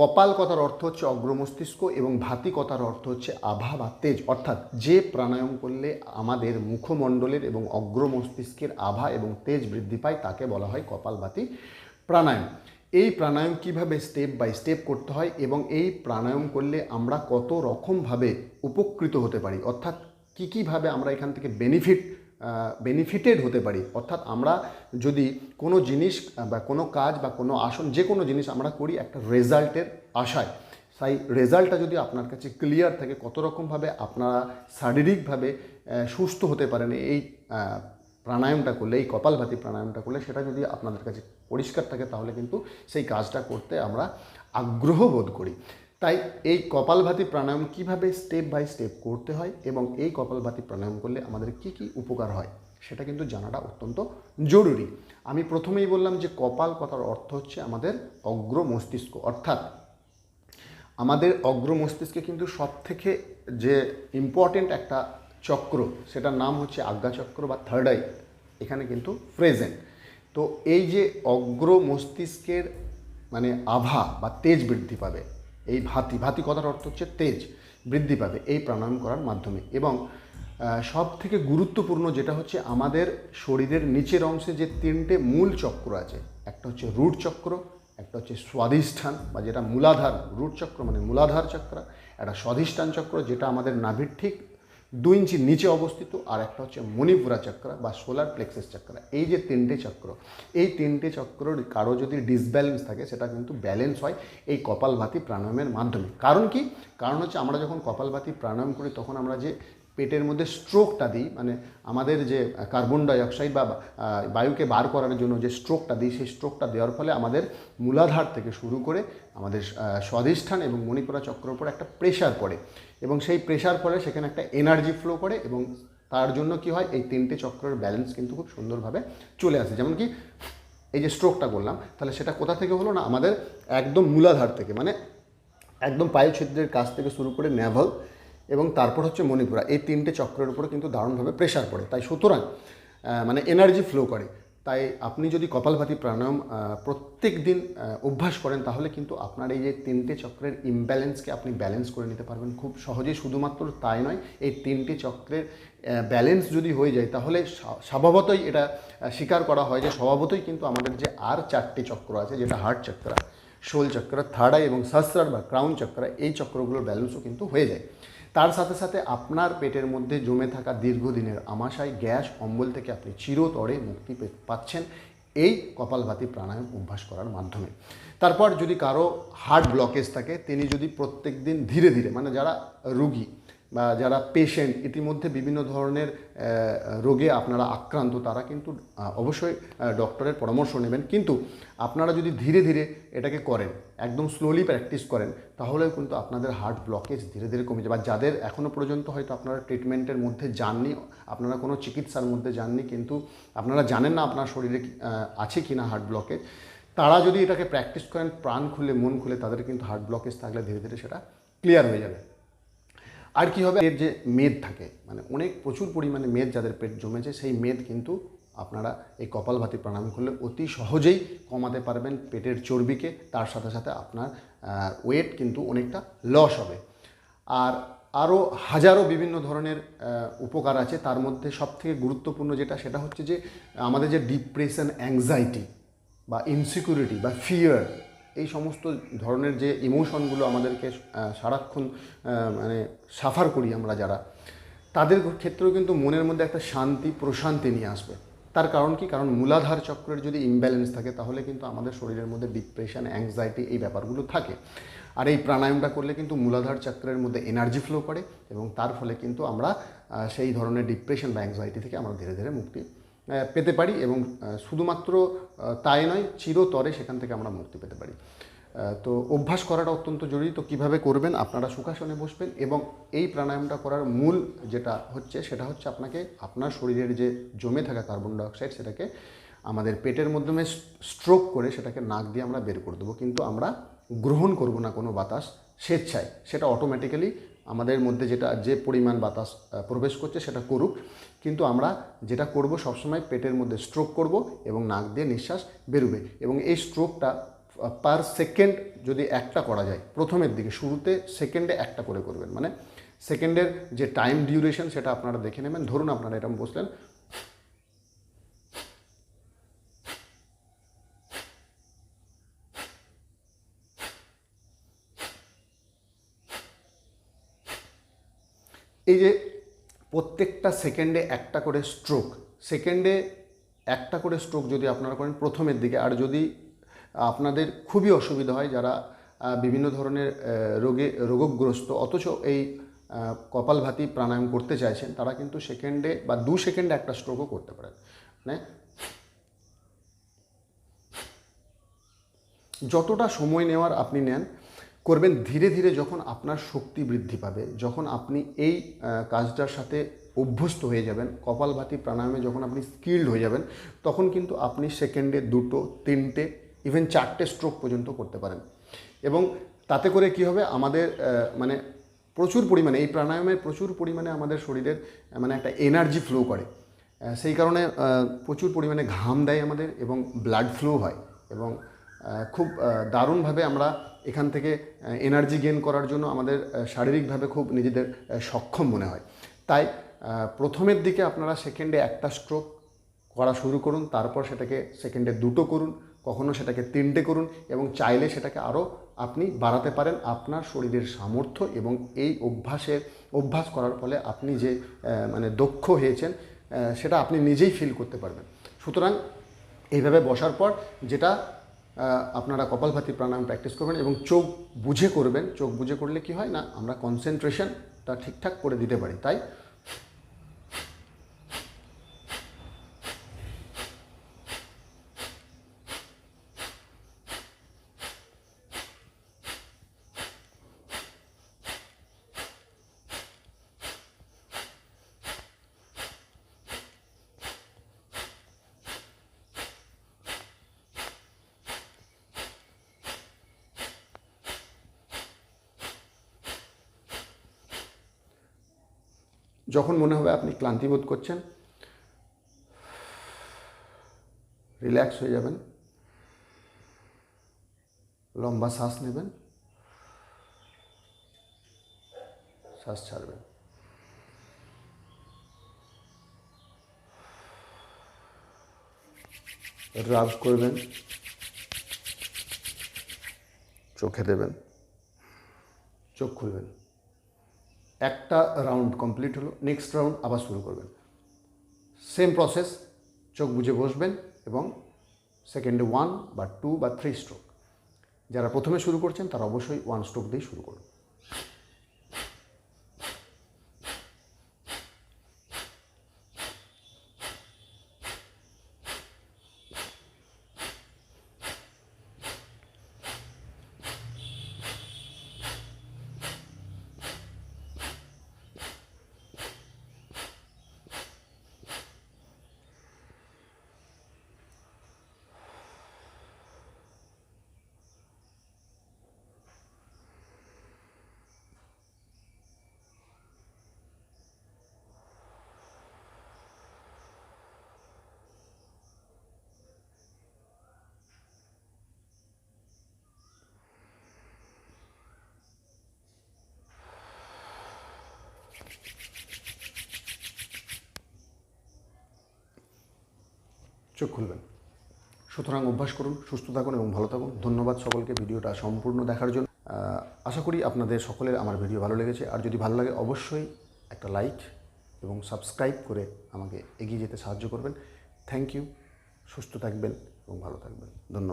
কপাল কথার অর্থ হচ্ছে অগ্রমস্তিষ্ক এবং ভাতি কথার অর্থ হচ্ছে আভা বা তেজ। অর্থাৎ যে প্রাণায়াম করলে আমাদের মুখমণ্ডলের এবং অগ্রমস্তিষ্কের আভা এবং তেজ বৃদ্ধি পায়, তাকে বলা হয় কপালভাতি প্রাণায়াম। এই প্রাণায়াম কীভাবে স্টেপ বাই স্টেপ করতে হয় এবং এই প্রাণায়াম করলে আমরা কত রকমভাবে উপকৃত হতে পারি? অর্থাৎ কী কীভাবে আমরা এখান থেকে বেনিফিট বেনিফিটেড হতে পারি। অর্থাৎ আমরা যদি কোনো জিনিস বা কোনো কাজ, বা কোনো আসন, যে কোনো জিনিস আমরা করি একটা রেজাল্টের আশায়। তাই রেজাল্টটা যদি আপনার কাছে ক্লিয়ার থাকে, কত রকমভাবে আপনারা শারীরিকভাবে সুস্থ হতে পারেন, এই প্রাণায়ামটা করলে, এই কপালভাতি প্রাণায়ামটা করলে, সেটা যদি আপনাদের কাছে পরিষ্কার থাকে, তাহলে কিন্তু সেই কাজটা করতে আমরা আগ্রহ বোধ করি। তাই এই কপালভাতি প্রাণায়াম কীভাবে স্টেপ বাই স্টেপ করতে হয় এবং এই কপালভাতি প্রাণায়াম করলে আমাদের কি কি উপকার হয়, সেটা কিন্তু জানাটা অত্যন্ত জরুরি। আমি প্রথমেই বললাম যে কপাল কথার অর্থ হচ্ছে আমাদের অগ্র মস্তিষ্ক। অর্থাৎ আমাদের অগ্র মস্তিষ্কে কিন্তু সব থেকে যে ইম্পর্টেন্ট একটা চক্র, সেটার নাম হচ্ছে আজ্ঞাচক্র বা থার্ড আই এখানে কিন্তু প্রেজেন্ট তো এই যে অগ্র মস্তিষ্কের মানে আভা বা তেজ বৃদ্ধি পাবে এই ভাতি ভাতি কথার অর্থ হচ্ছে তেজ, বৃদ্ধি পাবে এই প্রাণায়াম করার মাধ্যমে। এবং সব থেকে গুরুত্বপূর্ণ যেটা হচ্ছে আমাদের শরীরের নিচের অংশে যে তিনটে মূল চক্র আছে, একটা হচ্ছে রুট চক্র, একটা হচ্ছে স্বাধিষ্ঠান বা যেটা মূলাধার, রুট চক্র মানে মূলাধার চক্র, একটা স্বাধিষ্ঠান চক্র যেটা আমাদের নাভির ঠিক দুই ইঞ্চি নিচে অবস্থিত, আর একটা হচ্ছে মণিপুরা চক্র বা সোলার প্লেক্সেস চক্র। এই যে তিনটে চক্র, এই তিনটে চক্রর কারও যদি ডিসব্যালেন্স থাকে, সেটা কিন্তু ব্যালেন্স হয় এই কপালভাতি প্রাণায়ামের মাধ্যমে। কারণ কি? কারণ হচ্ছে আমরা যখন কপালভাতি প্রাণায়াম করি, তখন আমরা যে পেটের মধ্যে স্ট্রোকটা দিই মানে আমাদের যে কার্বন ডাইঅক্সাইড বা বায়ুকে বার করার জন্য যে স্ট্রোকটা দিই, সেই স্ট্রোকটা দেওয়ার ফলে আমাদের মূলাধার থেকে শুরু করে আমাদের স্বাধিষ্ঠান এবং মণিপুরা চক্রের উপর একটা প্রেশার পড়ে। এবং সেই প্রেশার পড়ে সেখানে একটা এনার্জি ফ্লো করে এবং তার জন্য কি হয়, এই তিনটে চক্রের ব্যালেন্স কিন্তু খুব সুন্দরভাবে চলে আসে। যেমন কি, এই যে স্ট্রোকটা করলাম তাহলে সেটা কোথা থেকে হলো না, আমাদের একদম মূলাধার থেকে মানে একদম পায়ু ছিদ্রের কাছ থেকে শুরু করে ন্যাভল এবং তারপর হচ্ছে মণিপুরা। এই তিনটে চক্রের উপরে কিন্তু দারুণভাবে প্রেশার পড়ে। তাই সুতরাং মানে এনার্জি ফ্লো করে। তাই আপনি যদি কপালভাতি প্রাণায়াম প্রত্যেক দিন অভ্যাস করেন, তাহলে কিন্তু আপনার এই যে তিনটে চক্রের ইমব্যালেন্সকে আপনি ব্যালেন্স করে নিতে পারবেন। খুব সহজেই শুধুমাত্র তাই নয়, এই তিনটে চক্রের ব্যালেন্স যদি হয়ে যায়, তাহলে স্বভাবতই এটা স্বীকার করা হয় যে স্বভাবতই কিন্তু আমাদের যে আর চারটি চক্র আছে, যেটা হার্ট চক্র, শোল চক্র থার্ড আই এবং সহস্রার বা ক্রাউন চক্র, এই চক্রগুলোর ব্যালেন্সও কিন্তু হয়ে যায়। তার সাথে সাথে আপনার পেটের মধ্যে জমে থাকা দীর্ঘদিনের আমাশায়, গ্যাস, অম্বল থেকে আপনি চিরতরে মুক্তি পাচ্ছেন এই কপালভাতি প্রাণায়াম অভ্যাস করার মাধ্যমে। তারপর যদি কারও হার্ট ব্লকেজ থাকে, তিনি যদি প্রত্যেক দিন ধীরে ধীরে মানে যারা রুগী যারা পেশেন্ট ইতিমধ্যে বিভিন্ন ধরনের রোগে আপনারা আক্রান্ত, তারা কিন্তু অবশ্যই ডক্টরের পরামর্শ নেবেন। কিন্তু আপনারা যদি ধীরে ধীরে এটাকে করেন, একদম স্লোলি প্র্যাকটিস করেন, তাহলেও কিন্তু আপনাদের হার্ট ব্লকেজ ধীরে ধীরে কমে যাবে। আর যাদের এখনও পর্যন্ত হয়তো আপনারা ট্রিটমেন্টের মধ্যে যাননি, আপনারা কোনো চিকিৎসার মধ্যে যাননি, কিন্তু আপনারা জানেন না আপনার শরীরে আছে কি না হার্ট ব্লকেজ তারা যদি এটাকে প্র্যাকটিস করেন, প্রাণ খুলে, মন খুলে, তাদের কিন্তু হার্ট ব্লকেজ থাকলে ধীরে ধীরে সেটা ক্লিয়ার হয়ে যাবে। আর কি হবে? এর যে মেদ থাকে মানে অনেক প্রচুর পরিমাণে মেদ যাদের পেট জমেছে, সেই মেদ কিন্তু আপনারা এই কপালভাতি প্রাণায়াম করলে অতি সহজেই কমাতে পারবেন পেটের চর্বিকে। তার সাথে সাথে আপনার ওয়েট কিন্তু অনেকটা লস হবে। আর আরও হাজারো বিভিন্ন ধরনের উপকার আছে। তার মধ্যে সবথেকে গুরুত্বপূর্ণ যেটা, সেটা হচ্ছে যে আমাদের যে ডিপ্রেশন অ্যাংজাইটি বা ইনসিকিউরিটি বা ফিয়ার এই সমস্ত ধরনের যে ইমোশনগুলো আমাদেরকে সারাক্ষণ মানে সাফার করি আমরা যারা, তাদের ক্ষেত্রেও কিন্তু মনের মধ্যে একটা শান্তি, প্রশান্তি নিয়ে আসবে। তার কারণ কি? কারণ মূলাধার চক্রের যদি ইমব্যালেন্স থাকে, তাহলে কিন্তু আমাদের শরীরের মধ্যে ডিপ্রেশন অ্যাংজাইটি এই ব্যাপারগুলো থাকে। আর এই প্রাণায়ামটা করলে কিন্তু মূলাধার চক্রের মধ্যে এনার্জি ফ্লো করে এবং তার ফলে কিন্তু আমরা সেই ধরনের ডিপ্রেশন বা অ্যাংজাইটি থেকে আমরা ধীরে ধীরে মুক্তি পেতে পারি এবং শুধুমাত্র তাই নয়, চিরতরে সেখান থেকে আমরা মুক্তি পেতে পারি। তো অভ্যাস করাটা অত্যন্ত জরুরি। তো কীভাবে করবেন? আপনারা সুখাসনে বসবেন এবং এই প্রাণায়ামটা করার মূল যেটা হচ্ছে, সেটা হচ্ছে আপনাকে আপনার শরীরের যে জমে থাকা কার্বন ডাইঅক্সাইড, সেটাকে আমাদের পেটের মাধ্যমে স্ট্রোক করে সেটাকে নাক দিয়ে আমরা বের করে দেবো। কিন্তু আমরা গ্রহণ করব না কোনো বাতাস স্বেচ্ছায়। সেটা অটোমেটিক্যালি আমাদের মধ্যে যেটা যে পরিমাণ বাতাস প্রবেশ করছে সেটা করুক। কিন্তু আমরা যেটা করব সবসময় পেটের মধ্যে স্ট্রোক করব এবং নাক দিয়ে নিঃশ্বাস বেরোবে। এবং এই স্ট্রোকটা পার সেকেন্ড যদি একটা করা যায়, প্রথমের দিকে, শুরুতে সেকেন্ডে একটা করে করবেন। মানে সেকেন্ডের যে টাইম ডিউরেশন সেটা আপনারা দেখে নেবেন। ধরুন আপনারা এরকম বসলেন এই যে প্রত্যেকটা সেকেন্ডে একটা করে স্ট্রোক সেকেন্ডে একটা করে স্ট্রোক যদি আপনারা করেন প্রথমের দিকে, আর যদি আপনাদের খুবই অসুবিধা হয় যারা বিভিন্ন ধরনের রোগে, রোগগ্রস্ত, অথচ এই কপালভাতি প্রাণায়াম করতে চাইছেন, তারা কিন্তু সেকেন্ডে বা দু সেকেন্ডে একটা স্ট্রোকও করতে পারেন। মানে যতটা সময় নেওয়ার আপনি নেন করবেন, ধীরে ধীরে যখন আপনার শক্তি বৃদ্ধি পাবে, যখন আপনি এই কাজটার সাথে অভ্যস্ত হয়ে যাবেন কপালভাতি প্রাণায়ামে যখন আপনি স্কিল্ড হয়ে যাবেন, তখন কিন্তু আপনি সেকেন্ডে দুটো, তিনটে ইভেন চারটে স্ট্রোক পর্যন্ত করতে পারেন। এবং তাতে করে কি হবে, আমাদের মানে প্রচুর পরিমাণে, এই প্রাণায়ামের প্রচুর পরিমাণে আমাদের শরীরের মানে একটা এনার্জি ফ্লো করে। সেই কারণে প্রচুর পরিমাণে ঘাম দেয় আমাদের এবং ব্লাড ফ্লো হয় এবং খুব দারুণভাবে আমরা এখান থেকে এনার্জি গেন করার জন্য আমাদের শারীরিকভাবে খুব নিজেদের সক্ষম মনে হয়। তাই প্রথমের দিকে আপনারা সেকেন্ডে একটা স্ট্রোক করা শুরু করুন, তারপর সেটাকে সেকেন্ডে দুটো করুন, কখনো সেটাকে তিনটে করুন এবং চাইলে সেটাকে আরও আপনি বাড়াতে পারেন আপনার শরীরের সামর্থ্য এবং এই অভ্যাসের, অভ্যাস করার ফলে আপনি যে মানে দক্ষ হয়েছেন সেটা আপনি নিজেই ফিল করতে পারবেন। সুতরাং এইভাবে বসার পর যেটা আপনারা কপালভাতি প্রাণায়াম প্র্যাকটিস করবেন এবং চোখ বুঝে করবেন। চোখ বুঝে করলে কি হয় না, আমরা কনসেন্ট্রেশনটা ঠিকঠাক করে দিতে পারি। তাই যখন মনে হবে আপনি ক্লান্তি বোধ করছেন, রিল্যাক্স হয়ে যাবেন, লম্বা শ্বাস নেবেন, শ্বাস ছাড়বেন। রাব করবেন, চোখে দেবেন, চোখ খুলবেন। একটা রাউন্ড কমপ্লিট হলো নেক্সট রাউন্ড আবার শুরু করবেন। সেম প্রসেস চোখ বুঝে বসবেন এবং সেকেন্ডে ওয়ান বা টু বা থ্রি স্ট্রোক যারা প্রথমে শুরু করছেন তারা অবশ্যই ওয়ান স্ট্রোক দিয়ে শুরু করুন। চোখ খুলবেন। সুতরাং অভ্যাস করুন, সুস্থ থাকুন এবং ভালো থাকুন। ধন্যবাদ সকলকে ভিডিওটা সম্পূর্ণ দেখার জন্য। আশা করি আপনাদের সকলের আমার ভিডিও ভালো লেগেছে। আর যদি ভালো লাগে অবশ্যই একটা লাইক এবং সাবস্ক্রাইব করে আমাকে এগিয়ে যেতে সাহায্য করবেন। থ্যাংক ইউ, সুস্থ থাকবেন এবং ভালো থাকবেন। ধন্যবাদ।